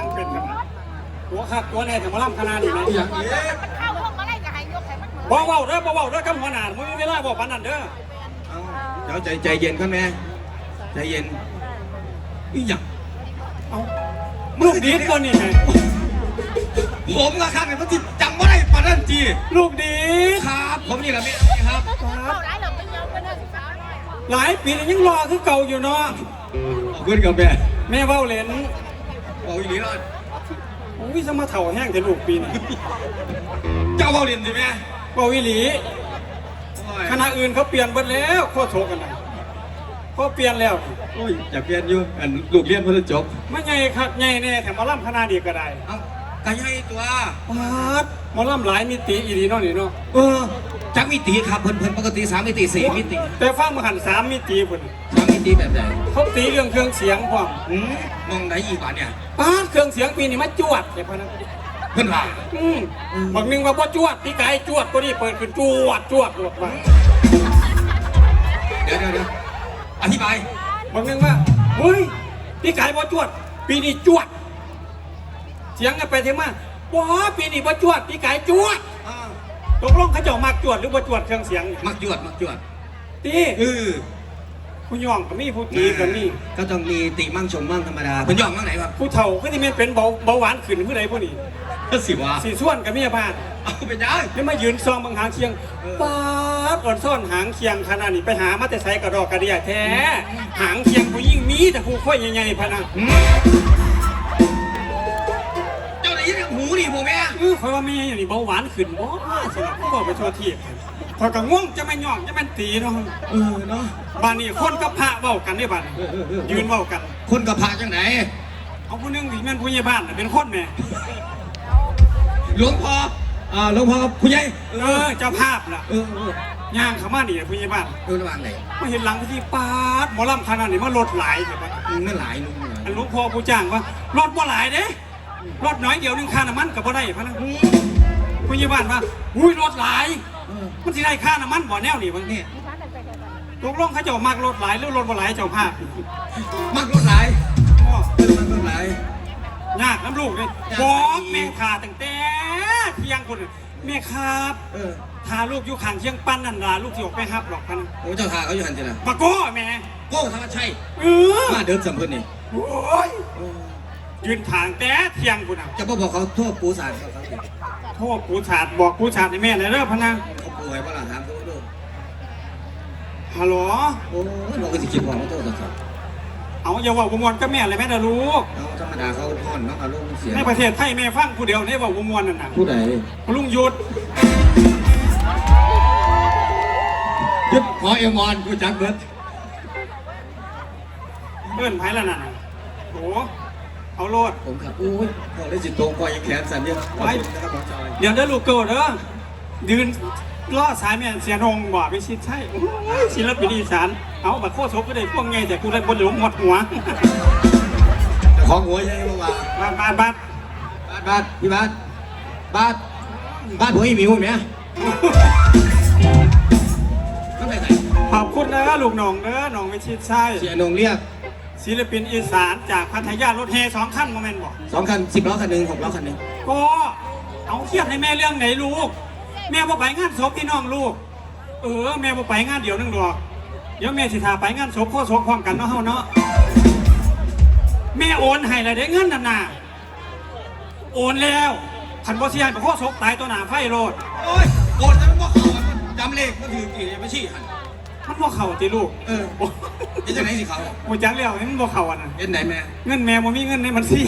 นั่งเป็นกันนะหัวขักตัวแน่ถึงมาล่ำขนาดนี้ไหมอย่างนี้มันเข้าห้องมาได้ก็ให้ยกให้มันเหมือนบ่เว้าเด้อบ่เว้าเด้อกับหัวหน้ามึงมีเวลาบอกปานนั้นเด้อเดี๋ยวใจใจเย็นครับแม่ใจเย็นอีหยังเอาลูกดีดตัวนี้ไงผมละครับเนี่ยมันติดจำไม่ได้ปานนั้นจีลูกดีครับ ผมนี่แหละแม่ครับเข้าร้ายเราเป็นยังเป็นนักศึกษาหลายปีแล้วยังรอคือเก่าอยู่เนาะขอบคุณครับแม่แม่เว้าเล่น บอกอีหลีแล้วโอ้ยสมาเถ่าแห้งแต่ลูกปีนี้เจ้าเบาเรียนสิแม่เว้าอีหลีโอ้ยคณะอื่นเขาเปลี่ยนเบิดแล้วโคตรโถกันนะเขาเปลี่ยนแล้วโอ้ยอยากเรียนอยู่อันลูกเรียนเพื่อจบไม่ใหญ่คักใหญ่แน่แต่หมาล่ำคณะเดียวก็ได้เอ้ากะยัยตัวปาดหมอล่ำหลายมิติอีดีเนาะนี่เนาะเออจักมิติครับเพิ่นเพิ่นปกติสามมิติสี่มิติ แต่ฟังมาหันสามมิติพุ่นสามมิ ติแบบไหนเขาตีเรื่องเครื่องเสียงพร้อมอืมมองไหนอีกวะเนี่ยปาดเครื่องเสียงปีนี้มาจวดเดี๋ยวพะนะเพิ่นว่าอืมบางหนึงว่าบ่จวดพี่ไก่จวดตัวนี้เปิดขึ้นจวดจวดหมดมาเดี๋ยวเดี๋ยวเดี๋ยวอธิบายบางหนึงว่าเฮ้ยพี่ไก่บ่จวด ปีนี้จวด เสียงกันไปเทียงมาว้าปีนี้บ่จวดพี่ไก่จวดอ่าตกลงเขาเจ้ามักจวดหรือบ่จวดเครื่องเสียงมักจวดมักจวดตีเออ ผู้ย่องก็มีผู้ตีก็มีก็ต้องมีติมั่งชมมั่งธรรมดาเพิ่นย่องมั่งไหนวะผู้เฒ่าก็ที่แม่นเป็นเบาเบาหวานขึ้นผู้ใดผู้นี้ก็สิวะสีส่วนกับเมียบ้านเอาเป็นยังนี่มายืนซองบางหางเคียงเออป๊าดอ่อนซ่อนหางเคียงขนาดนี้ไปหามาแต่ใส่กระดอกกระเดียแท้ หางเคียงผู้ยิ่งมีแต่ผู้ค่อยใหญ่ๆพะนะหืมเจ้าได้ยินหูนี่ผมแม่เออคอยว่ามีอย่างนี้เบาหวานขึ้นบ่สนับก็บอกไปทั่วที บพอยก็ง่วงจะไม่ย่องจะเป็นตีเนาะเออเนาะบ้านนี้คนกับพระเว้ากันได้บ้านเออเออเออยืนเว้ากันคนกับพระจังไหนเอาผู้หนึงที่แม่นผู้ใหญ่บ้านน่ะเป็นคนแหม่หลวงพ่ออ่าหลวงพ่อคุณยายเออเจ้าภาพล่ะเออเออย่างเข้ามานี่ผู้ใหญ่บ้านเออระหว่างไหนมาเห็นหลังพิธีปาดหมอลำขนาดนี้มาลดหลายเลยปะอืมนั่นหลายลุงอันหลูกพ่อผู้จ้างว่ารถบ่หลายเด้รถน้อยเดียวนึงค่าน้ำมันกับบ่ได้พะนะผู้ใหญ่บ้านว่าอุ้ยรถหลายเออ มันสิได้ค่าน้ำมันบ่แนวนี่บางเนี่ยตกลงเขาเจ้ามากรถหลายหรือรถบ่หลายเจ้าภาพมักรถหลายอ้อเออมักรถหลายยากน้ำลูกเลยยากบอกแม่ขาตั้งแต่เที่ยงคนน่ะแม่ครับเออพาลูกอยู่ข้างเที่ยงปั้นนั่นล่ะลูกที่ออกไปฮับหรอกพะนะโอ้เจ้าทาเขาอยู่หันจินะปะโก้แม่โก้ธรรมชัยเออมาเดินสัมพันธ์นี่โอ้ยยืนทางแต่เที่ยงคุณน่ะจะบ่บอกเขาทั่วปูสารเขาเขาสิโทษปูชาดบอกปูชาดให้แม่หน่อยเด้อพะนะเขาป่ วยเปล่าถามเขาดูฮัลโหล โอ้ยเราก็สิคิดว่าเขาโทษเขาเอาอย่าว่าบมวนก็แม่เลยแม่นะลูกเอาธรรมดาเขาท่อนเนาะอารมณ์เสียในประเทศไทยแม่ฟังผู้เดียวในว่าบมวนนั่นน่ะผู้ใดลุงหยุดยึดหอเอมอนกูจักเบิดเอิ้นไผละนั่นน่ะโอ้เอาโลดผมครับอุ้ยพอได้จิตตรงปล่อยยังแขนสั่นเยอะขอบคุณนะครับหมอจอยเดี๋ยวเด้อลูกเกิดเด้อยืน ล่อสายแม่นเสียนงบ่ไปชิดใช่โอ้ยศิลปินอีสานเอาบัดโคศกก็ได้พวกไงแต่กูได้บนหลุมหมดหัวแต่ของหัวใช่ไหมว่าบาดบาดบาดบ้านบ้านพี่บ้านบ้านบ้านผมอีหมิวเห็นไหมต้องไปไหนขอบคุณนะลูกน้องเด้อน้องไปชิดใช่เสียนงเรียกศิลปินอีสานจากพัทยารถแห่สองขั้นโมเมนต์บอกสองคันสิบล้อคันหนึ่งหกล้อคันหนึ่งก็เอาเครียดให้แม่เรื่องไหนลูก แม่บ่ไปงานศพพี่น้องลูก เออ แม่บ่ไปงานเดี๋ยวนึงดอก เดี๋ยวแม่สิทาไปงานศพพ่อศพความกันเนาะเฮาเนาะ แม่โอนให้แล้วเด้เงินนั่นน่ะโอนแล้วขันบ่สิให้ไปพ่อศพตายตัวหนาไฟโลด โอ้ยโอนแล้วมันบอกเขาจำเลขมันถือกี่ไม่ชี้หัน มันบ่เข้าติลูกเออเห็นจังไหนสิเขาโอ้จักแล้วนี่มันบ่เข้าอันนั้นเห็นไหนแม่เงินแม่บ่มีเงินในบัญชี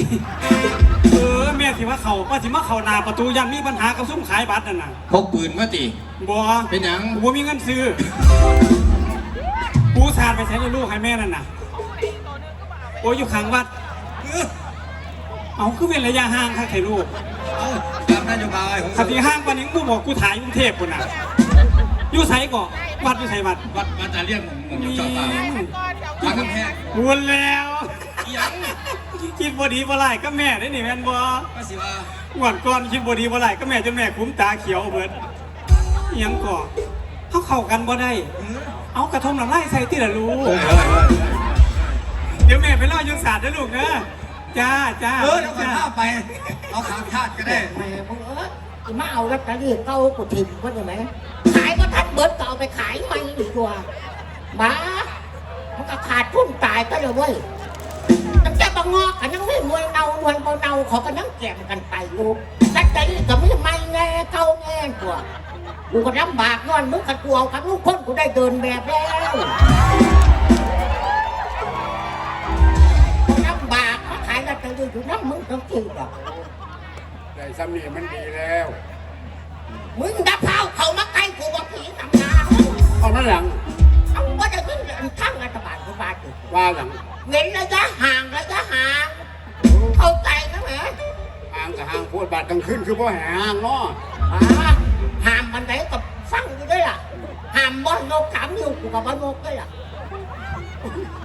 เออแม่สิว่าเข้าว่าสิมาเข้าหน้าประตูยันมีปัญหากับซุ่มขายบัตรนั่นน่ะพกปืนมาตีบ่เป็นหยังกูมีเงินซื้อกูสาดไปใช้ในลูกให้แม่นั่นน่ะโอ้ยอยู่ข้างวัดเออเอาคือเป็นระยะห่างค่ะไข่ลูกเอาตามนโยบายของขับที่ห้างปานนี้กูบอกกูถ่ายกรุงเทพคนน่ะ อยู่ไสก่อวัดอยู่ไสวัดวัดวัดจะเรียกผมผมนี่ชอบเปล่าทางกำแพงวนแล้วยังคิดบดีบ่ไรก็แม่ได้นี่แม่นบ่ก็สิว่าหวดก่อนคิดบดีบ่ไรก็แม่จนแม่คุ้มตาเขียวเบิดอิหยังก่อเขาเข้ากันบ่ได้ เอากระทงน้ำลายใส่ที่ละลูกเฮ้ยเฮ้ยเฮ้ยเดี๋ยวแม่ไปล่อยุทธศาสตร์นะลูกนะจ้าจ้าเออเดี๋ยวขอข้าไป เอาขามชาติก็ได้แม่มึงเออกูมาเอาลอตเตอรี่เก้ากูถิ่มก็ใช่ไหมขายก็ทัน เบิร์ดก็เอาไปขายใหม่ดีกว่าบ้ามันก็ขาดทุนตายก็เลยเว้ยตั้งแต่บางงอกันยังไม่มวยเนาหวยบ่เนาเขาก็ยังแก่มกันไปลูกแต่ใจก็ไม่ไม่แน่เก้าแน่ตัวกูก็ลำบากนอนมึงกับกูเอากับลูกคนกูได้เดินแบบแล้วลำบากมาขายลอตเตอรี่อยู่น้ำมึงต้องกินหรอกได้ซ้ำนี่มันดีแล้ว มึงดับเผาเขามาใกล้กูบอกผีทำงานเอานั่นหลังเอาว่าจะขึ้นข้างรัฐบาลกูบาดอยู่ว่าหลังเว้นระยะห่างระยะห่าง เข้าใจนะแหมห่างกับห่างพูดบาดกลางคืนคือพ่อแห่ห่างเนาะอ่าห้ามมันไหนกับฟังอยู่ด้วยล่ะห้ามบอลนกถามอยู่กูกับบอลนกด้วยล่ะ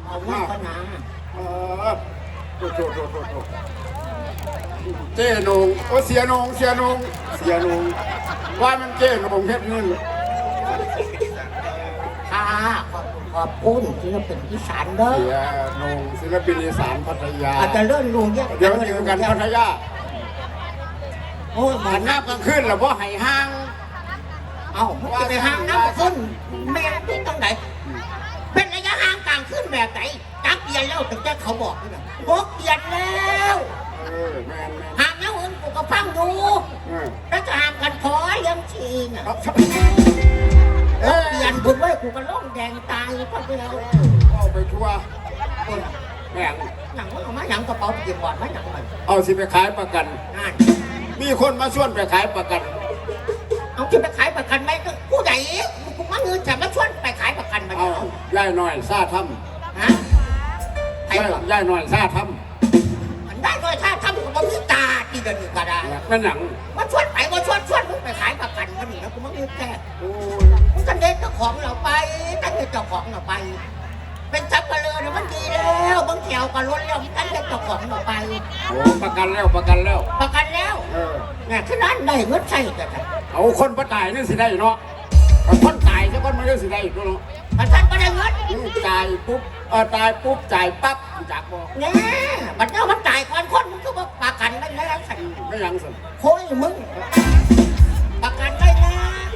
เอาว่าปัญหาเออโทษโทษโทษโทษโทษ เจ้นงโอ้เสียนงเสียนงเสียนงว่ามันเจ้กับผมเพชรนี่ค่ะขอบคุณขอบคุณที่เราเป็นอีสานเด้อเสียนงศิลปินอีสานพัทยาอาจจะเลื่อนลุงเนี่ยเดี๋ยวเจอกันพัทยาโอ้ยหมหัอนนหน้น้าำกลางคืนแล้วพ่อไห้ห่าง เอ้ามึงจะไปห้างน้ำขึ้นแม่ที่ตรงไหนเป็นระยะห่างกลางขึ้นแบบไหนจักเดียนแล้วถึงจะเขาบอกนี่นะหกเดียนแล้ว เออแม่นแม่นห่างแล้วอื่นกูก็ฟังดูเออแล้วจะห่างกันพอยังชีน่ะเอาหกเดียนบุญไว้กูก็ล่องแดงตายเพราะเดียวเอาไปทั่วคนแม่งหนังมันเอามาหนังกระเป๋าเก็บบอดมาหนังมันเอาสิไปขายประกัน นั่นมีคนมาชวนไปขายประกัน เอาที่ไปขายประกันไหมก็ผู้ใหญ่กูมาเงินจะมาชวนไปขายประกันมาเอาเนาะย่ายหน่อยซาทฮะำไอ้ย่ายหรอย่ายหน่อยซาทมัน ได้ด้วยถ้าทำกูบ่มีตาที่เดินอยู่ก็ได้ำนั่นหนังมาชวนไปมาชวนชวนมึงไปขายประกันมันนี่แล้วกูมาเงินแค่โอ้ยมึงกันเด็นเจ้าของเราไปกันเด็นเจ้าของเราไป เป็นจับกระเลือนะมันดีแล้วบางแถวก็ล้นแล้วมันกันเด็นเจ้าของเราไปโอ้ประกันแล้วประกันแล้ว ประกันแล้วเออเนี่ยขนาดได้เงินใช่แต่เอาคนประตายนี่สิได้เนาะเอาคนตายซะคนมันก็สิได้เนาะประกันก็ได้ เงินอืมตายปุ๊บเออตายปุ๊บจ่ายปั๊บจากบอกเนี่ยบัดเนี้ยมันจ่ายก่อนคนมึงก็บอกประกันได้แล้วสั่นไม่ยังสั่นโค้ยมึง ประกันได้แล้ว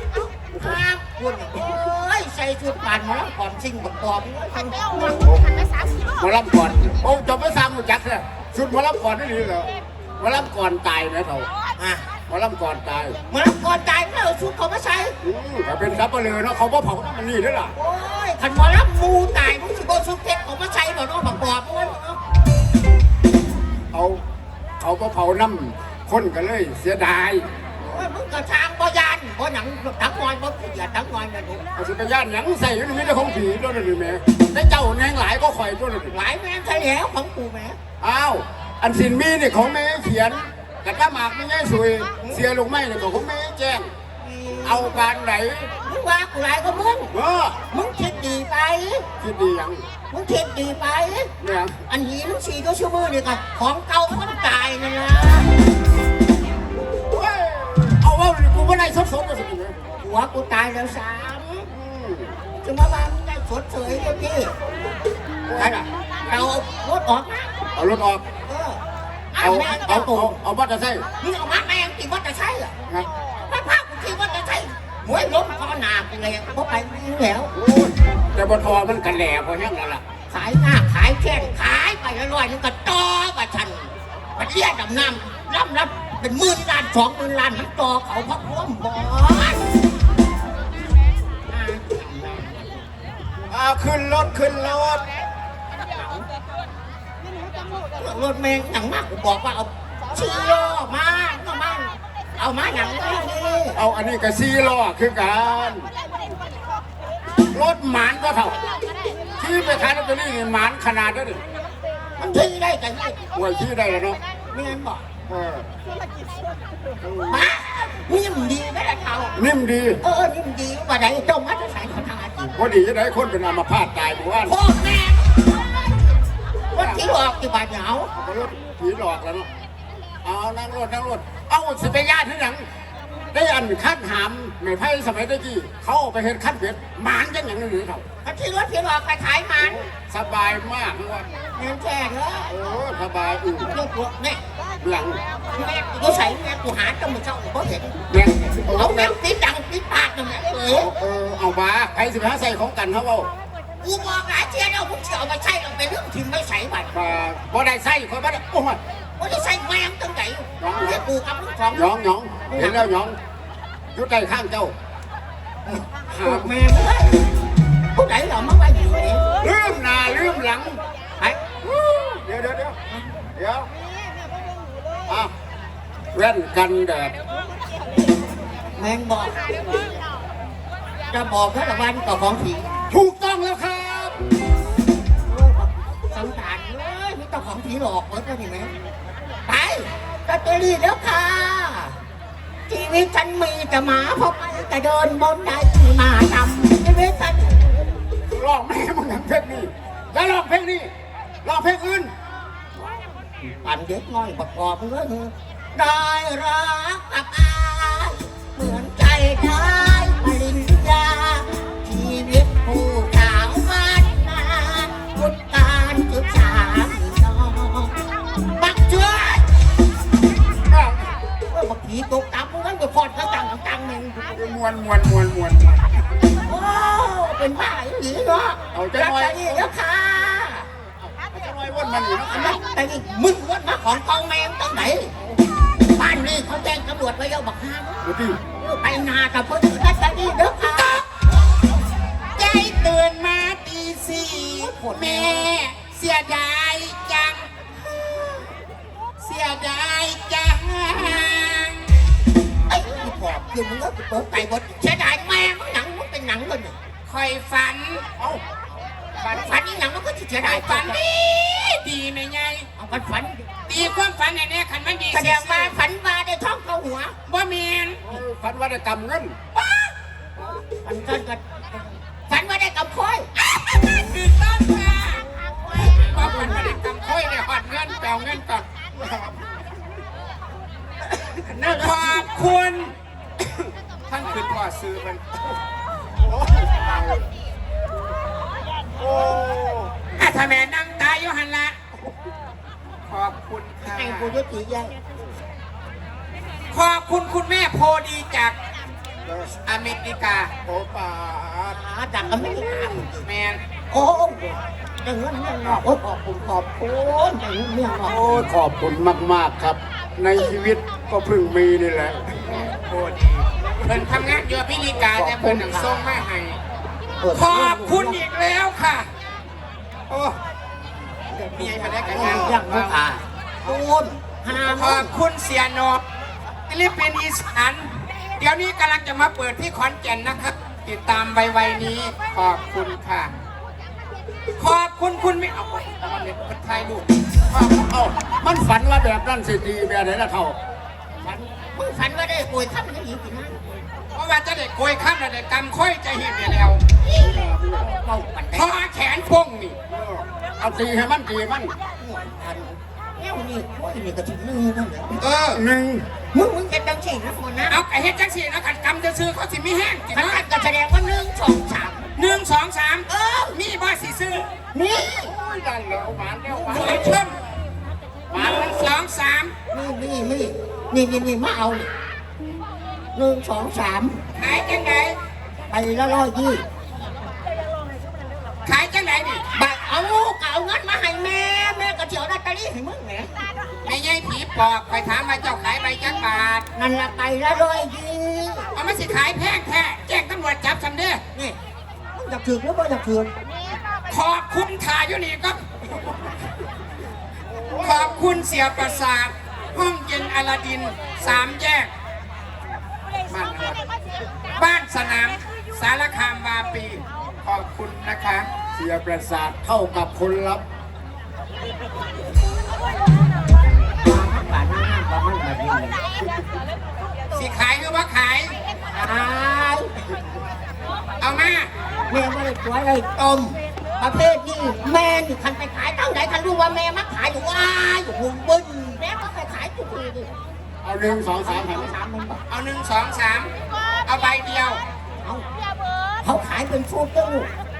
ครับคุณโอ้ยใส่ชุดปานมาแล้วก่อนสิ่งประกอบหันไปเอาหันหันไปสามกิโลมารับก่อนโอ้จบไปสามมือจักเลยชุดมารับก่อนนี่ดีเหรอมารับก่อนตายนะเขาอะ มารับก่อนตายมาแล้วก่อนจ่ายไม่เอาชุดเขามาใส่อืมแต่เป็นซับเปลือเนาะเขาบ่เผาน้ำมันนี่ด้วยล่ะ โอ้ยขันหมอรับมูตายมึงสิบชุดเพชรเขามาใส่บ่เน้องประกอบมึงเนาะเอาเขาบ่เผาน้ำคนกันเลยเสียดาย โอ้ยมึงกระชางบ่ยันบ่หนังทั้งงอยบ่เสียทั้งงอยนะหนูเอาสิไปย่านหยังใส่อยู่ในมิตรของผีด้วยนะนี่แม่แต่เจ้าแนงหลายก็ข่อยด้วยนะนี่หลายแม่งใช่แล้วของกูแม่อ้าว อันสินมีนี่ของแม่เขียน แต่ถ้าหมากไม่แง่สวยเสียลงไม่เนี่ยก็ของแม่แจ้ง เอาการไหนมึงว่ากูหลายก็มึงเออมึงคิดดีไป คิดดีหยังมึงคิดดีไป เนี่ยอันนี้มึงสีก็ชั่วมือนี่ก็ของเก่าคนตายนั่นนะเว้ยเอาว่าดิกูไม่ได้สดสดกันสิเนี่ยหัวกูตายแล้วสามอืมจะมาว่ามึงได้สดเฉยเลยพี่ใช่น่ะเรารถออกนะเอารถออก เออเอาแม่งเอา เอาเอาเอาบัตรจะใส่มึงเอามาแม่งกี่วัดจะใช่เหรอนะพระพากูกี่วัดจะใช่หวยล้มคอหนากูเลยเพราะไปมึงแล้วโอ้ยแต่บทอมันกันแหล่พอแห้งแล้วล่ะ ขายหน้าขายแค่นขายไปละร้อยนึงก็ต่อกับฉันมันเรียกดำน้ำรับรับเป็นหมื่นล้านสองหมื่นล้านมันต่อเขาพักร่วมบอสเอาขึ้นรถขึ้นรถ รถเมงหนังมากกูบอกว่าเอาชีโร่มาก็มาเอามาหนังไม่ดีเอาอันนี้กับซีล้อคือกันรถหมานก็เท่าที่ไปขายลอตเตอรี่นี่หมานขนาดนั้นดิมันที่ได้กันยี่หวยที่ได้แล้วเนาะไม่งั้นบอกเออมานิ่มดีไม่ได้เขานิ่มดี เออนิ่มดีว่าไหนจงมัดใส่เขาทาจีพอดีจะได้คนเป็นอัมพาตตายหมู่บ้านพ่อแม่ รถที่หลอกที่บาดเหนาเอาไปรถผีหลอกแล้วเนาะเอานั่งรถนั่งรถเอาสิไปญาติที่หลังได้อันขั้นหามไม่ไพ่สมัยตะกี้เขาเอาไปเห็นขั้นเบ็ดหมานจังอย่างนี้หรือเขาที่รถที่หลอกไปขายมันสบายมากเลยว่ามเงินแค่เนอะโอ้สบายอื่นเรื่องพวกแม่หลังแม่กูใส่แม่กูหาจนมึงเจ้าก็เห็นแม่งเอาแม่ติดดังติดปากนั่นแหละเอ้ยเออเอามาใครสิบห้าใส่ของกันครับเอา กูบอกหลายเทียแล้วมึงจะเอามาใช้เอาไปเรื่องทิ้งไม่ใส่บัตรมาบ่ได้ใส่คนบ่ได้โอ้ยว่าจะใส่แม่งตั้งใจเดี๋ยวกูกับลูกสองหยองหยองเห็นแล้วหยองอยุดใต้ข้างเจ้าปลูกแม่มึงเลยผู้ใดเหรอมึงไปอยู่เนี่ยลืมหน้าลืมหลังไอ้เดี๋ยวเดี๋ยวเดี๋ยวเดี๋ยวอะแว่นกันแดดแม่งบอกจะบอกแค่ละวันต่อของผี ถูกต้องแล้วครับสังสารเลยไม่ต้องของผีหลอกเหมือนกันเห็นไหมไปก็จะรีแล้วค่ะ ชีวิตฉันมีแต่หมาพอไปแต่เดินบนไดมาทำชีวิตฉันร้องแม่มึงทำเพลงนี้แล้วร้องเพลงนี้ร้องเพลงอื่นปั่นเด็กน้อยประกอบเงินได้รักกับอาเหมือน ไปนากับพ่อนนัดกันนี่เด้อค่ะใจตื่นมาตีสี่แม่ เสียดายจัง เสียดายจังไอ้ที่บอกคือมึงก็เปิดไปหมดเสียดายแม่มึงหนังมึงเป็นหนังเลยเนี่ยคอยฝันเอ้าฝันฝันนี่หนังมันก็จะเสียดายฝันดีดีไหมไงเอาฝันฝันดีความฝันในนี้ขันมันดีแสดงว่าฝันว่าได้ท้องเข้า หัวบ่เมียนพันวัตกรรมเงินฝันจนกันฝันว่าได้กับคอยคือต้นค่ะบ่ฝันมาได้กำค่อยได้หอดเงินแปลเงินก่อนขอบคุณท่านคือพ่อซื้อมันโอ้อาถ้าแม่นั่งตายอยู่หันละขอบคุณค่ะไอ้กูยุติยัง ขอบคุณคุณแม่โพดีจากอเมริกาโอ้ป่าหาจากอเมริกาแมนโอ้ได้เงินเมืองนอกโอ้ขอบคุณขอบคุณได้เงินเมืองนอกโอ้ขอบคุณมาก ๆ ครับ ในชีวิตก็เพิ่งมีนี่แหละโพดีเพิ่นทำงานอยู่อเมริกาแต่เพิ่นหนังส่งมาให้ขอบคุณอีกแล้วค่ะ โอ้มีอะไรมาได้กันงานยังไม่ผ่านคุณหาขอบคุณเสียโนบ ฟิลิปปินส์อีสานเดี๋ยวนี้กำลังจะมาเปิดที่ขอนแก่นนะครับ ติดตามไวๆนี้ขอบคุณค่ะ ขอบคุณคุณไม่เอาไปเอามาเป็นคนไทยลูกขอบคุณเอ้ามันฝันว่าแบบนั้นสิดีแบบไหนล่ะเท่าฝันมึงฝันว่าได้ป่วยข้ามนี้อีกนะเพราะว่าจะได้โกยข้ามแล้วได้กำค่อยจะเห็นอยู่แล้วเบาปันพได้อแขนพงนี่เอาตีให้มันตีมันอันเอ้านี่โอ้ยนี่ก็ถึงนึงนั่นแหละเออหนึ่ง มึงมึงเห็นดังสี่นะคนนะเอาไอ้เฮ็ดจังสี่แล้วกันกำจะซื้อเขาสิไม่แห้งจิขันนะนัดก็แสดงว่าหนึ่งสองสามหนึ่งสองสามเออมีบ่สิซื้อนี่โอ้ยดันแล้วหวานแล้วหวานหนึ่งเพิ่มหนึ่งสองสามนี่นี่นี่นี่นี่นี่มาเอานี่หนึ่งสองสามขายจังไหนไปละร้อยยี่ขายจังไหนนี่ บัตรเอาก็เอาเงินมาให้แม่แม่ก็เที่ยวล อตเตอรี่ให้มึงแหมไม่ใช่ผีปอบไปถามว่าเจ้าขายใบจังบาท นั่นละไปละร้อยยี่เอามาสิขายแพงแท้แจ้งตำรวจจับสำเด้อนี่มึงอยากถือหรือไม่อยากถือขอบคุณถ่ายอยู่นี่ครับขอบคุณเสียประสาท ห้องเย็นอลาดินสามแยก บ้านอะไรบ้านสนาม สารคามวาปี ขอบคุณนะคะ เสียประสาทเท่ากับคนรับ สิขายหรือว่าขายตายเอามาแม่ไม่ได้ตัวอะไรต้มประเภทนี้แม่นี่คันไปขายตั้งไหนคันรู้ว่าแม่มาขายอยู่ว่าอยู่หุ่นบึ้นแม่ก็ไปขายทุกทีดิเอาหนึ่งสองสามแผ่นสามมันบอกเอาหนึ่งสองสามเอาใบเดียว เอาเขาขายเป็นชุดตั้ง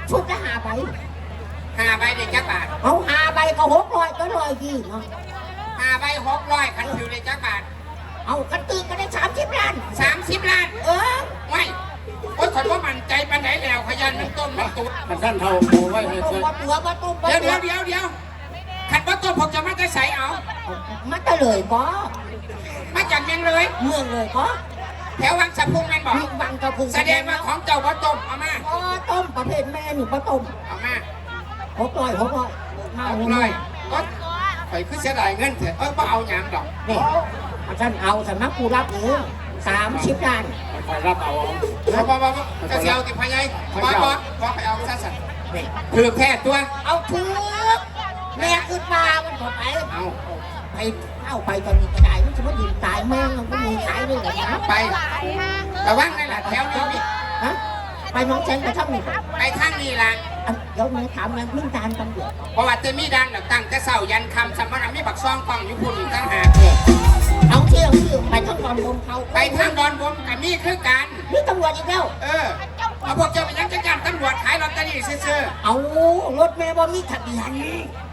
ชุดละห้าใบ ห้าใบได้จักบาทเอาหาใบก็หกร้อยก็ร้อยยี่เนาะห้าใบหกร้อยคันถือได้จักบาทเอากันตีก็ได้สามสิบล้านสามสิบล้าน เออไม่โอ้ยขอยว่ามั่นใจปันไหนแล้วขยันมันต้มมันตัวมันสั้นเท่าโอ้ไว้ให้ต้เสร็มจมาตัวมาต้มมาเดี๋ยวตัเดี๋วยวเดี๋ยวเดี๋ยวขัดว่าต้มผมจะมาจะใส่เอามาตะเลยก็มาจากเมียงเลย เมืองเลยก็แถววังสะพุงแม่นบอกมีบางกระพุงแสดงว่าของเจ้าว่าต้มเอามาอ๋อต้มประเภทแม่นี่มาต้มเอามา หกร้อยหกร้อยมาเอาหกเลร้อยยก็ไปคือเสียดายเงินเถอะเออบ่เอาหยามดอกนี่อาจารย์เอาสำนักผู้รับเองสามสิบล้านคอยรับเอาบ่บ่บ่บ่จะเสียวติพะยัยบ่บ่บ่ไปเอาซะสั่นนี่ถือแค่ตัว เอาถือแม่ขึ้นมามันก็ไปเอาไปเอาไปตอนนี้ก็ได้มันจะมายิงตายแม่งมันก็มีขายด้วยเหรอนะไประวังในหลัแถวนี้มีฮะไปน้องแจงไปช่องนี่ไปทางนี้ล่ะ อันเดี๋ยวแม่ถามนะมิ่งการตำรวจเพราะว่าจะมีด้านหลังตั้งแต่เสายันคำสมณะมีบักซองกล้องอยู่พุ่นอีกตั้งหากเอาเที่ยวที่ไปช่องนอนบนเขาไปทางดอนบมกับมีคือกันนี่ตำรวจอีกแล้ว เออเอาพวกเจ้าไปยังจักรยานตำรวจขายลอตเตอรี่ซื่อเอารถแม่บ่มีทะเบียนๆเอา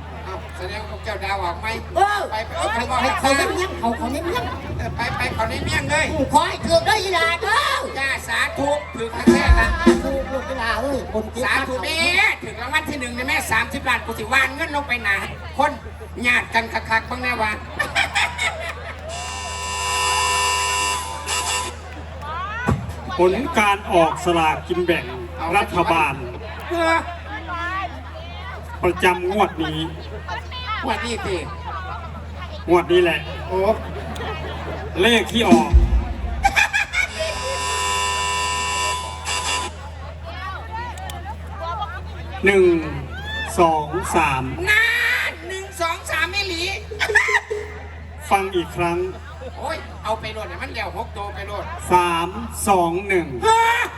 แสดงว่าพวกเจ้าดาวออกไหมเออไปไปไปเอาไปไปบอกไปให้เขาฟังเนี้ยเขาเขาเนี้ยเออไปไปเขาในเมี่ยงเลยขอให้เกือบได้ยีลาเด้อจ้าสาธุถือครั้งแรกนะถูกลูกยีลาเอ้ยบนสาธุแม่ถึงรางวัลที่หนึ่งในแม่สามสิบล้านกูสิวานเงินลงไปหนาคนญาติกันคักๆบ้างแน่ว่าผลการออกสลากกินแบ่งรัฐบาลเพื่อ ประจำงวดนี้วันนี้สิงวดนี้แหละ โอ้เลขที่ออก หนึ่ง สอง สาม นานหนึ่งสองสามไม่หลีฟังอีกครั้ง โอ้ย เอาไปโหลดเนี่ยมันเดี่ยวหกตัวไปโหลดสาม สอง หนึ่งเฮ้อถึงเล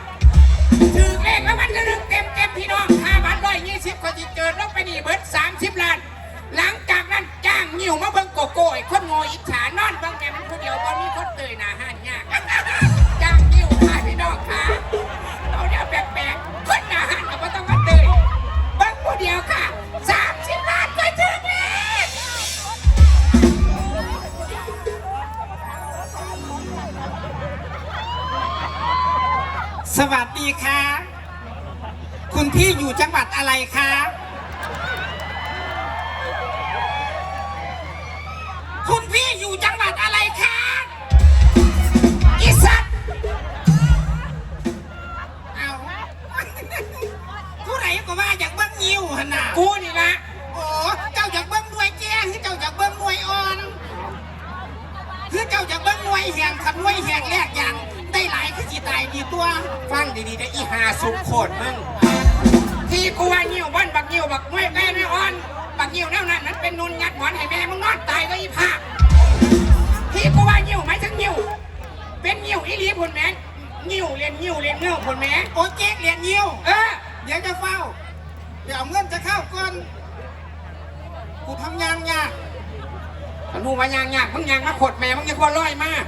ขแล้วมันจะนึงเต็มเต็มพี่น้องห้าพันร้อยยี่สิบก็จะเกินลงไปนี่เบิร์ดสามสิบล้าน หลังจากนั้นจ้างนิ้วมาเบิ่งโกโก้ไอ้คนโง่อิจฉานอนเบิ่งแกมันผู้เดียวตอนนี้คนเตยหนาห้านยากจ้างนิ้วค่ะพี่น้องค่ะเอาเดี๋ยวแปลกๆคนหนาห้านก็บ่ต้องมาเตยเบิ่งผู้เดียวค่ะสามสิบล้านก็ถึงแล้วสวัสดีค่ะ คุณพี่อยู่จังหวัดอะไรคะคุณพี่อยู่จังหวัดอะไรคะอีสัตว์เอาผู้ไหนก็ว่าอยากเบิ้งยิวหนนากูนี่ละโอ้เจ้าอยากเบิ้งหน่วยแจ้งคือเจ้าอยากเบิ้งหน่วยอ่อนคือเจ้าอยากเบิ้งหน่วยแห่งขับหน่วยแห่งแรกอย่างได้หลายคือสิตายดีตัว ฟังดีๆนะอีหาสุกโคตรมึง ที่กูว่างิ้วบ้านบักงิ้วบักไม่แม่ไม่อ่อนบักงิ้วแนวนั้นมันเป็นนุนยัดหมอนให้แม่มึงนอนตายก็อีภาคที่กูว่างิ้วไม่ถึงงิ้วเป็นงิ้วอีหลีผลแม่งิ้วเรียนงิ้วเรียนเงื้อผลแม่โอ้เจ๊กเหรียญยิวเออเดี๋ยวจะเฝ้า เดี๋ยวเอาเงินจะเข้าก่อนกูทำงานยากมันมูมายางยากมึงยางมาขดแม่มึงยังว่าร้อยมาก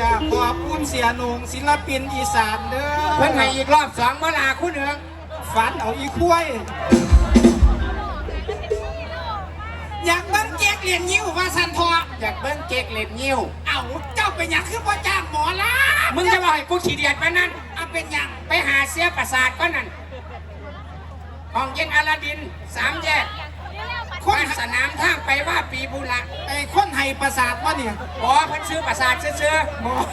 จะขอบคุณเสียหนงศิลปินอีสานเด้อเพิ่นให้อีกรอบสองเวลาคู่หนึ่งฝันเอาอีคุ้ยอยากเบิ้งเจ๊กเหรียญยิวว่าสันทออยากเบิ้งเก๊กเล่นงิ้วเอาเจ้าเป็นหยังคือพ่อจ้างหมอละมึงจะบอกให้กูขี้เดียดไปนั่นเอาเป็นหยังไปหาเสียประสาทก็นั่นห้องเย็นอลาดินสามแยก คนบ้านสนามทางไปว่าปีบุระไอ้คนไห้ประสาทวะเนี่ยบอเพิ่นซื้อประสาทซื้อหมอๆ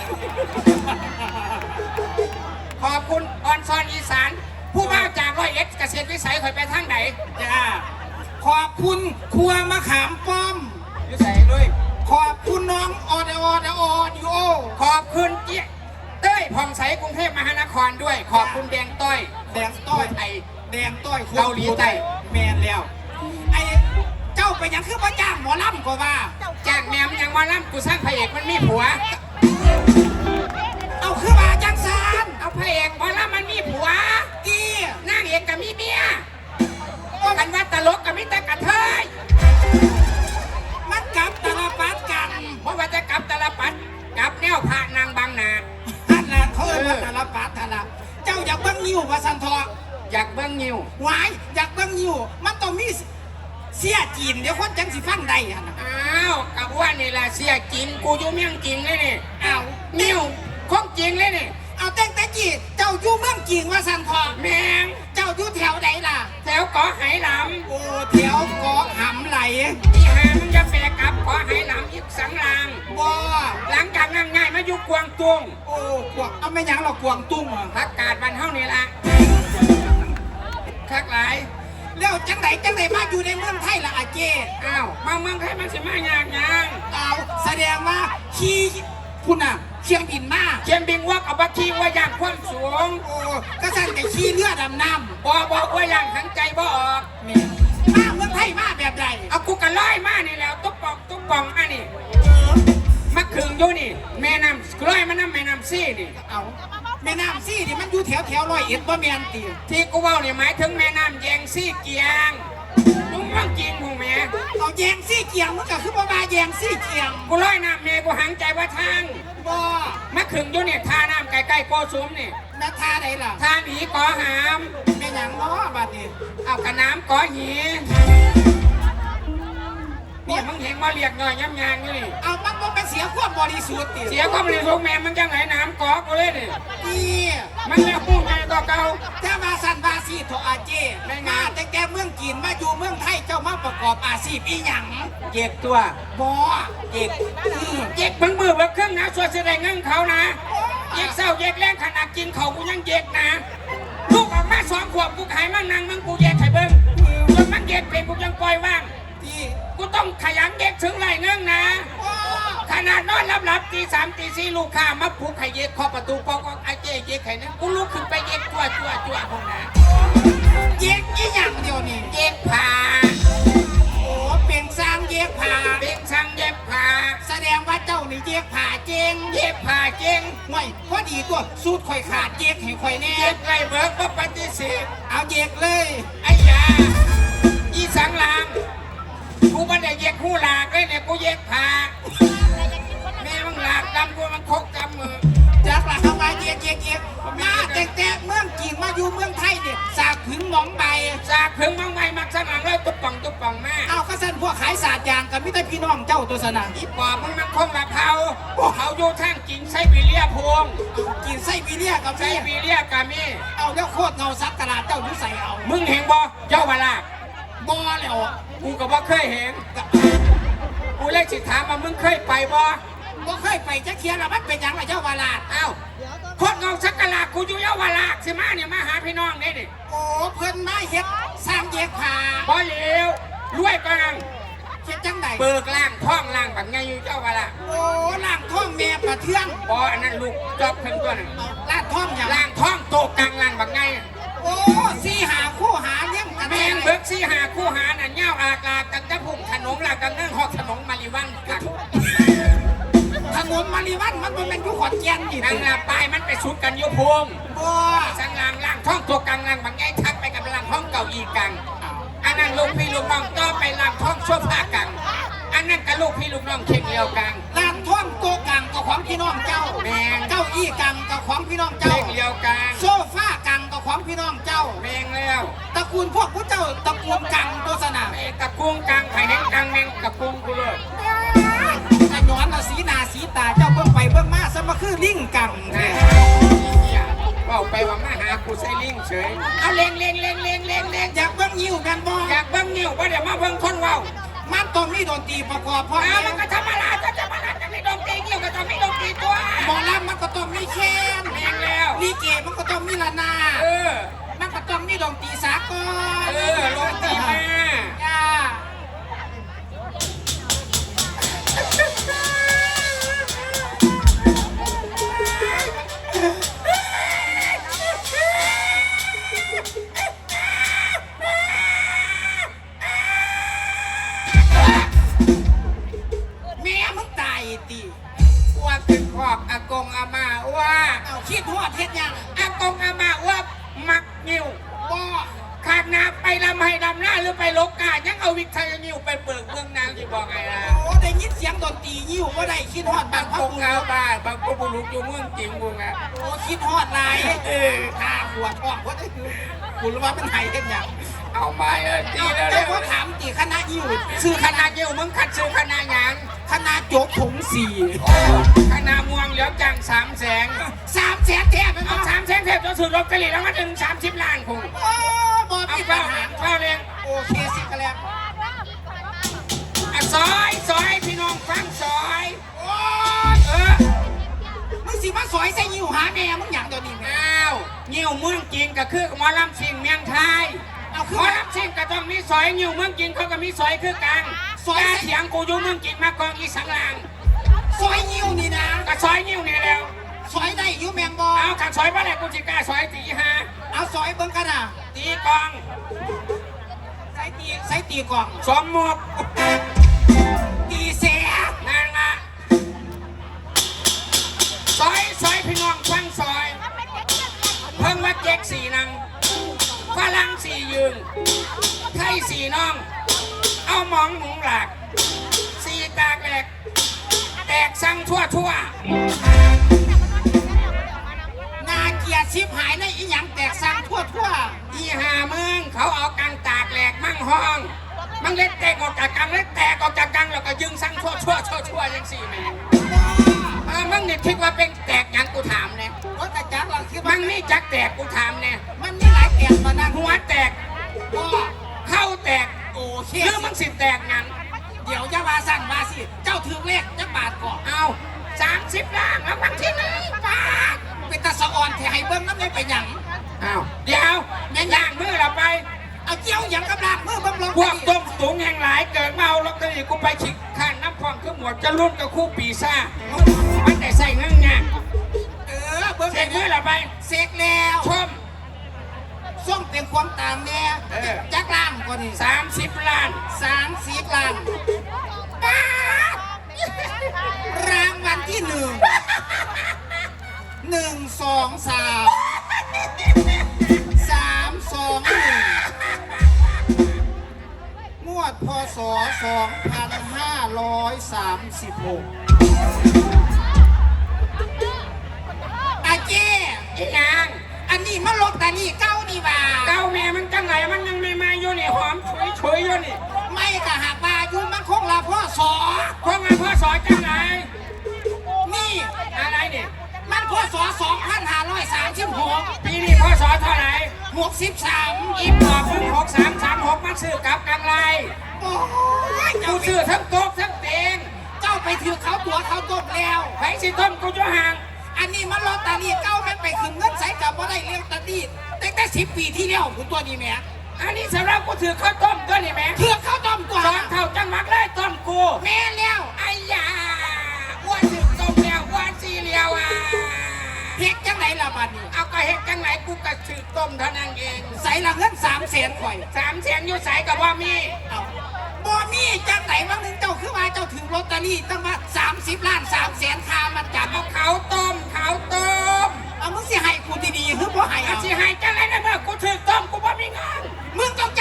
ขอบคุณออนซอนอีสาน ผู้ว่าจากร้อยเอ็ดเกษตรวิสัยคอยไปทางไหนจ้าขอบคุณครัวมะขามป้อม วิสัยด้วยขอบคุณน้องออดออดออดโอขอบคุณเจี๊ยเต้ยผ่องใสกรุงเทพมหานครด้วย ขอบคุณแดงต้อยแดงต้อยไอแดงต้อยเกาหลีใต้ แมนแล้วไอ้ เจ้าเป็นหยังคือพ่อจ้างหมอลำก็ว่าจากแมมยังว่าล่ำกูสร้างพระเอกมันมีผัว เอาคือว่าจังสารเอาพระเอกว่าล่ำมันมีผัวกีนางเอกกับมีเมียกันว่าตลกกับมิตรกระเทยมันกลับตาลปัดกันเพราะว่าจะกลับตลปัดกลับแนวพระนางบางนาท่านน่ะเขาเอ่ยว่าตาลปัดท่านละเจ้าอยากเบิ้งนิ้วว่าสันทออยากเบิ้ง สิฟังได้อะนะอ้าวกับว่านี่แหละเสียจริงกูอยู่เมียงจริงเลยนี่เอานิ้วของจริงเลยนี่เอาเต้งแต่กี้เจ้าอยู่เมืองจีนว่าสันทองแมงเจ้าอยู่แถวไหนล่ะ แถวเกาะไหหลโอ้แถวเกาะหำไหลำที่หามึงจะแปลกลับเกาะไหหลำอีกสังลางบ่หลังจากนั้นง่ายมาอยู่กวางตุ้งโอ้กวางเอาไม่หยังหรอกกวางตุ้งอะพักกาดวันเท่านี่ละคักหลาย แล้วจังไหนจังไหนมาอยู่ในเมืองไทยล่ะอาเจอ้าวมาเมืองไทยมันสิมายากยังเอาแสดงว่าขี่คุณน่ะเชียงบินมาเชียงบินว่ากับบักคีว่าอย่างความสูงโอ้ก็สั่นกับขี่เรือดำน้บอบอกว่าอย่างหันใจบ่ออกำนี่มาเมืองไทยมาแบบใดเอากูกระร้อยมานี่แล้วตุ๊บปองตุ๊บปองอันนี้มาขึงอยู่นี่แม่น้ำกร้อยมาน้ำแม่น้ำซี่นี่เอา แม่น้ำซี่นี่มันอยู่แถวแถวร้อยเอ็ดบ่แม่นตีที่กูเว่าเนี่ยหมายถึงแม่น้ำแยงซี่เกียงมึงมั่งจริงมึงแม่เอาแยงซี่เกียงมันก็คือบ่มาแยงซี่เกียงกูร้อยน้ำแม่กูหังใจว่าทางบ่มาขึงอยู่เนี่ยทาน้ำใกล้ๆโกสุมนี่แม่ท่าใดล่ะทาหนีกอหามแม่หยังเนาะบัดนี้เอากระน้ำกอหีเนี่ยมึงเห็นมาเรียกหน่อยย้ำยางอยู่นี่เอามันบ่เป็นเสียความบริสุทธิ์ติเสียความบริสุทธิ์แม่มึงจังไหนน้ำกอกูเลยนี่นี่มันแล้วพูดไงก็เก่าถ้ามาสันบาซีโทอาเจไม่ไงมาแต่แกเมืองจีนมาอยู่เมืองไทยเจ้ามาประกอบอาชีพอีหยังเจ็กตัวบ่เด็กอือเจ็กมึงมือแบบเครื่องนะส่วนแสดงเงินเขานะเจ็กเศร้าเจ็กแรงขนาดกินเขากูยังเจ็กนะลูกออกมาสองขวบกูขายมันนางมึงกูแยกไข่เบิ้งจนมันเจ็กเป็นกูยังปล่อยว่างที่ กูต้องขยันเด็กถึงไรเงินนะโอ้ขนาดนอนหลับๆตีสามตีสี่ลูกค้ามาผูกไข่เย็กเคาะประตูปองกองไอ้เจ๊เย็กไข่นึงกูลุกขึ้นไปเย็กจั่วจั่วจั่วพวกนะเย็กอีหยังเดียวนี่เย็กผ้าโอ้เป็นสร้างเย็กผ้าเป็นช่างเย็บผ้าแสดงว่าเจ้านี่เย็กผ้าเจงเย็บผ้าเก่งห่วยพอดีตัวสูตรข่อยขาดเย็กให้ข่อยแน่เย็บไรเบิกก็ปฏิเสธเอาเย็กเลยไอ้ยาอีสังลาง กูไม่ได้เย็กคู่หลากเลยเนี่ยกูเย็กผ้าแม่มึงหลากดำกูมันคกกำมือจากหลักเข้ามาเย็กเย็กเย็กมาแต่แต่เมืองจีนมาอยู่เมืองไทยเนี่ยสากถึงหนองใบจากถึงมังไม่มักสนังแล้วตุ๊บป่องตุ๊บป่องแม่เอาก็สั่นพวกขายศาสตร์ยางกับมิตรพี่น้องเจ้าตัวสนะอีปอบมึงมันคงละเผาเขาอยู่ทางกินไซบีเรียพวงกินไส้วีเลียกับไซไส้บีเรียกามีเอาแล้วโคตรเงาซักตลาดเจ้าอยู่ใส่เอา มึงเห็นบ่เจ้าวาลากบอแล้ว กูก็บ่เคยเห็น กูเลยสิถามว่ามึงเคยไปบ่บ่เคยไปจะเคียร์ละมันเป็นหยังละเจ้าวาลาดเอ้าโคตรเงาสักกะลากูอยู่เยาวราชสิมาเนี่ยมาหาพี่น้องนี่ดิโอ้เพิ่นมาเฮ็ดสร้างเย็กผาบ่เหลวรวยกลางเฮ็ดจังไดเบิกล่างท้องล่างแบบไงอยู่เจ้าวาลาชโอ้ล่างท้องแม่ประเทืองบ่อันนั้นลูกจอบเพิ่นตัวนึงล่างท้องหยังล่างท้องโตกลางล่างแบบไง เบิกสิหาคู่หาน่ะเง่าอากลากันจะพุ่งขนมลากันเนื่องหอกขนมมาริวันกักถนนมาริวันมันบ่แม่นอยู่ขอนแก่นนี่นางติลาปลายมันไปสุดกันอยู่พวงบ่สังลางล่างท้องตัวกลางล่างบางไงทักไปกับล่างท้องเก่าอีกังอันนั้นลูกพี่ลูกน้องก็ไปล่างท้องโซฟากัง อันนั้นกับลูกพี่ลูกน้องเข่งเลียวกังล่างท้องโตะกังกับของพี่น้องเจ้าแม่งเก้าอี้กังกับของพี่น้องเข่เจ้างเลียวกังโซฟากังกับของพี่น้องเจ้าแมงแล้วตระกูลพวกผู้เจ้าตระกูลกังตัวสนะไอ้ตะกุ้งกังไข่เห็นกังแมงตะกุ้งกูเลยถ้าย้อนละสีหน้าสีตาเจ้าเบิ่งไปเบิ่งมาซะมาคือลิงกังนะนะเนี่ยบอกไปว่ามาหากูใส่ลิงเฉยเอาเล่งเล่งเล่งเล่งเล่งเล่งอยากเบิ่งยิ้วแม่นบ่อยากเบิ่งนิ้วว่าเดี๋ยวมาเบิ่งคนเว้า มันต้องมีดนตรีประกอบพร้อมอ้าวแล้มันวก็ธรรมดาก็ธรรมดาจะไม่ดมตีนิ้วก็จะไม่ดมตีตัวหมอลำมันก็ต้องมีแค้นแมงแล้ว ลิเกมันก็ต้องมีละนาดเออ มันก็ต้องมีดนตรีสากลเออลงตีมาจ้ อยู่เมืองจริงบุงอะโอ้คิดฮอดหลายเออข้าหัวท้องว่าได้คือกูรู้ว่ามันไห้เฮ็ดหยังเอามาเออตีเจ้าแล้วเจ้าก็ถามตีคณะยิวซื้อคณะเยี่ยวมึงขัดซื้อคณะหยังคณะโจกถงสี่คณะม่วงเหลือจังสามแสงสามแสนแท้เป็นเอาเอาสามแสงเทพจนสุดลบกะหรี่แล้วมาถึงสามสิบล้านคงโอ้บอเอามีปัเป้าญหาเป้าเลี้ยงโอเคสิกะแล้วอะซอยซอยพี่น้องฟังซอยโอ้ยเออ มึงสิมาสอยใส่ยิวหาแม่มึงอย่างตัวนี้แม่อ้าวนิ้วเมืองจีนก็คือหมอลำสิงเมียงไทยเอาหคืมออลำสิงก็ต้องมีซอยนิ้วเมืองจีนเขาก็มีซอยคือกันซอยเสียงกูอยู่เมืองจีนมากองอีสังลางสอยยิวนี่นะก็ซอยนิ้วนี่แล้วสอยได้อยูแมงบอเอาขัดซอยมาเลยกูจิกล้าซอยตีฮะเอาสอยเบิ่งกันอะตีกองใส่ตีใส่ตีกล่องสมหมวกตี อยซอยพี่น้องฟังซอย เพิ่งว่าเจ๊กสี่นังฝรั่งสี่ยืนไทยสี่น้อง เอาหมองหมุงหลัก สี่ตากแหลก แตกสั่งทั่วทั่วนาเกียรชิบหายในอีหยังแตกสร้างทั่วทั่วอีหามึงเขาเอากังตากแหลกมั่งห้องมันเล็ดแตกออกจากกังเล็ดแตกออกจากกังแล้วก็ยึงสั่งทั่วทั่วทั่วทั่วยังสี่แม่ ออมึงนี่คิดว่าเป็นแตกหยังกูถามเนี่ยว่าแต่จักเราคิดมัว่านนี่จักแตกกูถามเนี่ยมันมีหลายแตกมานั่นหัวแตกก็เข้าแตกโอเคหรือมึงสิแตกหยังเดี๋ยวจะมาสั่งมาสิ เจ้าถือเลขจะบาทก่อนเอาสามสิบล้านแล้ววันที่หนึ่งบาทเป็นตาสะออนที่ให้เบิ้งน้ำไม่ไปหยังเอาเดี๋ยวแม่ย่างมือเราไป เอาเจียวหยังกับลากมือบังลงพวกต้มสูงแห่งหลายเกิดเมาแล้วก็นี่กูไปขิกข้านน้ำพองคือหมวดจะรุ่นกับคู่ปีซ่ามันแอเบิ้งเสร็จมือเราไปเสกแล้วชมส้มเป็นความตามแน่เออ จักล่างกว่านี่สามสิบล้านสามสิบล้านป้าดรางวัลที่หนึ่งหนึ่งสองสามสามสองหนึ่งงวดพศสองพันห้าร้อยสามสิบหก อาเจ้อีหยังอันนี้มันลอตเตอรี่เก้านี่บ่าเก้าแม่มันจังไหนมันยังไม่มาอยู่นี่หอมฉุยฉุยอยู่นี่ไม่กะหากว่าอยู่มันคงละพ่อสอพวกงานพ่อสอนจังไหนนี่อะไรเนี่ยมันพ่อสอสองพันห้าร้อยสามสิบหกปีนี้พ่อสอนเท่าไหร่หกสิบสามอีปอบมึงหกสามสามหกมันซื้อกลับกันไรโอ้ยกูเจ้าซื้อทั้งโต๊ะทั้งเตียงเจ้าไปถือเขาตัวเขาต้มแล้วไผสิต้มกูจะห่าง อันนี้มันลอตเตอรี่เก้ามันไปขึ้นเงินใส่กับว่าได้เลี้ยงตอรี่ตั้งแต่สิบปีที่แล้วคุณตัวนี้แม่อันนี้สำหรับกูถือข้าวต้มตัวนี่แม่เถือกเขาต้มตัวสอนเท่าจังหวัดเลยต้มกูแม่แล้วไอ้ยาอ้วนถึงต้มแล้วอ้วนสีเหลียวอะเฮ็ดจังไหนล่ะบัดนี้เอาก็เฮ็ดจังไหนกูก็ถือต้มเท่านั้นเองใส่ละเงินสามแสนข่อยสามเสียงอยู่ใส่กับว่ามีเอาบ่มีจังไหนบางนึงเจ้าคือว่าเจ้าถือลอตเตอรี่ตั้งมาสามสิบล้านสามแสนคามันจับเอาเขาต้ม เขาต้มเอามึงสิให้กูดีๆคือบ่ให้อาเอาสิให้จังไรนะเมื่อกูถือต้มกูบ่มีเงินมึงต้อง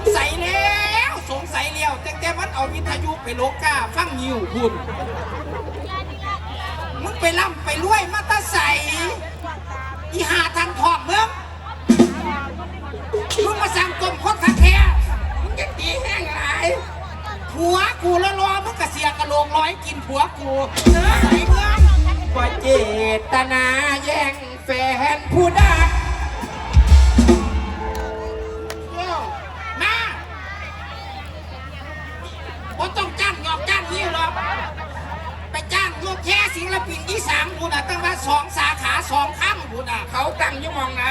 งสัยแล้ว สงสัยแล้วแต่แต่มันเอาวิทยุไปโลกาฟังยิวคุณมึงไปล่ำไปรวยมาตาใสอีหาทางทองมึงมึงมาสั่งต้มคนทักแท้มึงจะตีแห้งหลายผัวกูแล้วรอมึงกระเสียกระโหลกร้อยกินผัวกูใส่เมืองว่าเจตนาแย่งแฟนผู้ใด ศิลปินที่สามกูน่ะตั้งมาสองสาขาสองข้ามกูน่ะ เขาตั้งอยู่หมองไหน